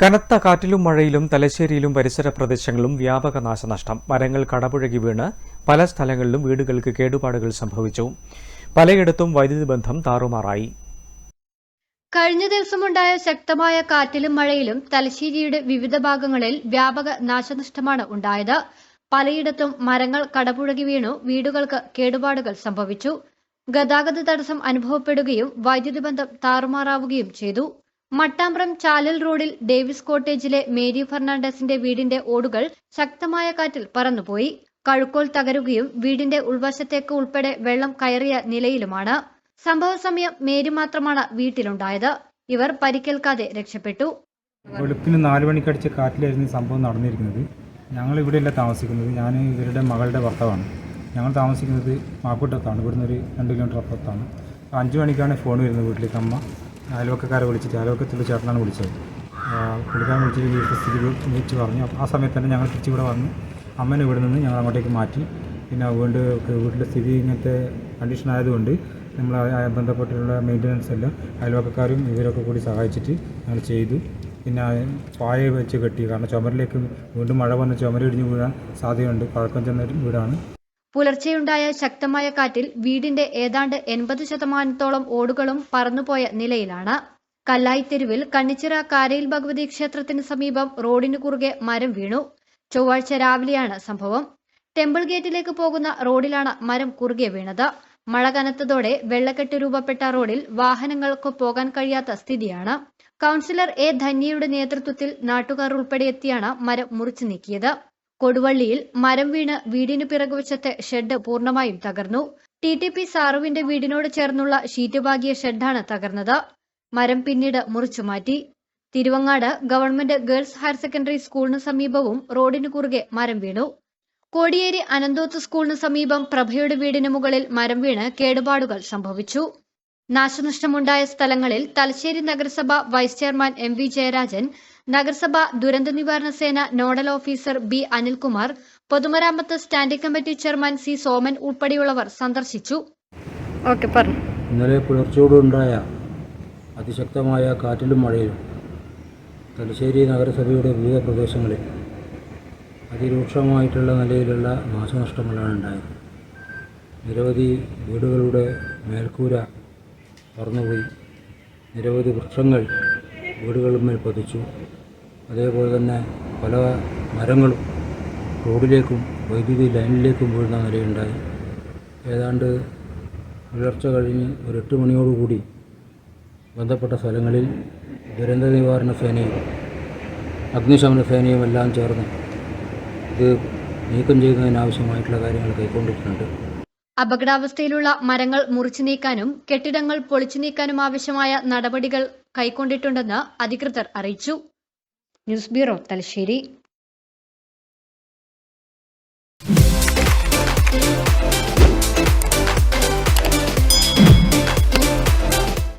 കനത്ത കാറ്റിലും മഴയിലും തലശ്ശേരിയിലും പരിസര പ്രദേശങ്ങളിലും വ്യാപക നാശനഷ്ടം. മരങ്ങൾ കടപുഴകി വീണ് പല സ്ഥലങ്ങളിലും വീടുകൾക്ക് കേടുപാടുകൾ സംഭവിച്ചു. പലയിടത്തും വൈദ്യുതി ബന്ധം താറുമാറായി. കഴിഞ്ഞ ദിവസമുണ്ടായ ശക്തമായ കാറ്റിലും മഴയിലും തലശ്ശേരിയുടെ വിവിധ ഭാഗങ്ങളിൽ വ്യാപക നാശനഷ്ടമാണ് ഉണ്ടായത്. പലയിടത്തും മരങ്ങൾ കടപുഴകി വീണു വീടുകൾക്ക് കേടുപാടുകൾ സംഭവിച്ചു. ഗതാഗത തടസ്സം അനുഭവപ്പെടുകയും വൈദ്യുതി ബന്ധം താറുമാറാവുകയും ചെയ്തു. മട്ടാമ്പ്രം ചാലൽ റോഡിൽ ഡേവിസ് കോട്ടേജിലെ മേരി ഫെർണാണ്ടസിന്റെ വീടിന്റെ ഓടുകൾ ശക്തമായ കാറ്റിൽ പറന്നുപോയി. കഴുക്കോൽ തകരുകയും വീടിന്റെ ഉൾവശത്തേക്ക് ഉൾപ്പെടെ വെള്ളം കയറിയ നിലയിലുമാണ് സംഭവ സമയം മേരി മാത്രമാണ് വീട്ടിലുണ്ടായത്. ഇവർ പരിക്കേൽക്കാതെ രക്ഷപ്പെട്ടു. വെളുപ്പിന് നാല് മണിക്കടിച്ച കാറ്റിലായിരുന്നു സംഭവം നടന്നിരിക്കുന്നത്. ഞങ്ങൾ ഇവിടെയല്ല താമസിക്കുന്നത്. ഞാൻ ഇവരുടെ മകളുടെ ഭർത്താവാണ്. ഞങ്ങൾ താമസിക്കുന്നത് മാക്കൂട്ടത്താണ്. ഇവിടുന്ന് ഒരു രണ്ട് കിലോമീറ്റർ അപ്പുറത്താണ്. അഞ്ച് മണിക്കാണ് ഫോൺ വരുന്നത് വീട്ടിലേക്ക് അമ്മ. അയൽവക്കക്കാരെ വിളിച്ചിട്ട് അയൽവക്കത്തുള്ള ചേട്ടനാണ് വിളിച്ചത്. പുള്ളിക്കാരൻ വിളിച്ചിട്ട് വീട്ടിൽ സ്ഥിതി വിളിച്ച് പറഞ്ഞു. ആ സമയത്ത് തന്നെ ഞങ്ങൾ തിരിച്ചിവിടെ വന്ന് അമ്മനെ ഇവിടെ നിന്ന് ഞങ്ങൾ അങ്ങോട്ടേക്ക് മാറ്റി. പിന്നെ അതുകൊണ്ട് വീട്ടിലെ സ്ഥിതി ഇങ്ങനത്തെ കണ്ടീഷൻ ആയതുകൊണ്ട് നമ്മൾ ബന്ധപ്പെട്ടിട്ടുള്ള മെയിന്റനൻസ് എല്ലാം അയൽവക്കക്കാരും ഇവരൊക്കെ കൂടി സഹായിച്ചിട്ട് ഞങ്ങൾ ചെയ്തു. പിന്നെ പായ വെച്ച് കെട്ടി. കാരണം ചുമരിലേക്ക് വീണ്ടും മഴ വന്ന് ചുമരിടിഞ്ഞ് വീഴാൻ സാധ്യതയുണ്ട്. പഴക്കം ചെന്ന വീടാണ്. പുലർച്ചെയുണ്ടായ ശക്തമായ കാറ്റിൽ വീടിന്റെ ഏതാണ്ട് എൺപത് ശതമാനത്തോളം ഓടുകളും പറന്നുപോയ നിലയിലാണ്. കല്ലായിത്തെരുവിൽ കണ്ണിച്ചിറ കാരയിൽ ഭഗവതി ക്ഷേത്രത്തിന് സമീപം റോഡിനു കുറുകെ മരം വീണു. ചൊവ്വാഴ്ച രാവിലെയാണ് സംഭവം. ടെമ്പിൾ ഗേറ്റിലേക്ക് പോകുന്ന റോഡിലാണ് മരം കുറുകെ വീണത്. മഴ കനത്തതോടെ വെള്ളക്കെട്ട് രൂപപ്പെട്ട റോഡിൽ വാഹനങ്ങൾക്ക് പോകാൻ കഴിയാത്ത സ്ഥിതിയാണ്. കൌൺസിലർ എ ധന്യയുടെ നേതൃത്വത്തിൽ നാട്ടുകാർ ഉൾപ്പെടെ എത്തിയാണ് മരം മുറിച്ചു നീക്കിയത്. കൊടുവള്ളിയിൽ മരം വീണ് വീടിന് പിറകുവശത്തെ ഷെഡ് പൂർണമായും തകർന്നു. ടി ടി പി സാറുവിന്റെ വീടിനോട് ചേർന്നുള്ള ഷീറ്റ് പാകിയ ഷെഡാണ് തകർന്നത്. മരം പിന്നീട് മുറിച്ചു മാറ്റി. Thiruvangad government girls higher secondary സ്കൂളിന് സമീപവും റോഡിന് കുറുകെ മരം വീണു. കോടിയേരി അനന്തോത്ത് സ്കൂളിന് സമീപം പ്രഭയുടെ വീടിന് മുകളിൽ മരം വീണ് കേടുപാടുകൾ സംഭവിച്ചു. നാശനഷ്ടമുണ്ടായ സ്ഥലങ്ങളിൽ തലശ്ശേരി നഗരസഭ vice chairman M V Jayarajan നഗരസഭ ദുരന്ത നിവാരണ സേന നോഡൽ ഓഫീസർ ബി അനിൽകുമാർ പൊതുമരാമത്ത് standing committee chairman C Soman ഉൾപ്പെടെയുള്ളവർ സന്ദർശിച്ചു. ഇന്നലെ പുലർച്ചയോടുണ്ടായ അതിശക്തമായ കാറ്റിലും മഴയിലും തലശ്ശേരി നഗരസഭയുടെ വിവിധ പ്രദേശങ്ങളിൽ അതിരൂക്ഷമായിട്ടുള്ള നിലയിലുള്ള നാശനഷ്ടങ്ങളാണ് ഉണ്ടായത്. നിരവധി വീടുകളുടെ മേൽക്കൂര പറന്നുപോയി. നിരവധി വൃക്ഷങ്ങൾ വീടുകളുമേൽ പതിച്ചു. അതേപോലെ തന്നെ പല മരങ്ങളും റോഡിലേക്കും വൈദ്യുതി ലൈനിലേക്കും വീഴുന്ന നിലയുണ്ടായി. ഏതാണ്ട് പുലർച്ച കഴിഞ്ഞ് ഒരു എട്ട് മണിയോടുകൂടി ബന്ധപ്പെട്ട സ്ഥലങ്ങളിൽ ദുരന്ത നിവാരണ സേനയും അഗ്നിശമന സേനയും എല്ലാം ചേർന്ന് ഇത് നീക്കം ചെയ്യുന്നതിനാവശ്യമായിട്ടുള്ള കാര്യങ്ങൾ കൈക്കൊണ്ടിട്ടുണ്ട്. അപകടാവസ്ഥയിലുള്ള മരങ്ങൾ മുറിച്ചു നീക്കാനും കെട്ടിടങ്ങൾ പൊളിച്ചു നീക്കാനും ആവശ്യമായ നടപടികൾ കൈക്കൊണ്ടിട്ടുണ്ടെന്ന് അധികൃതർ അറിയിച്ചു. News bureau Thalassery.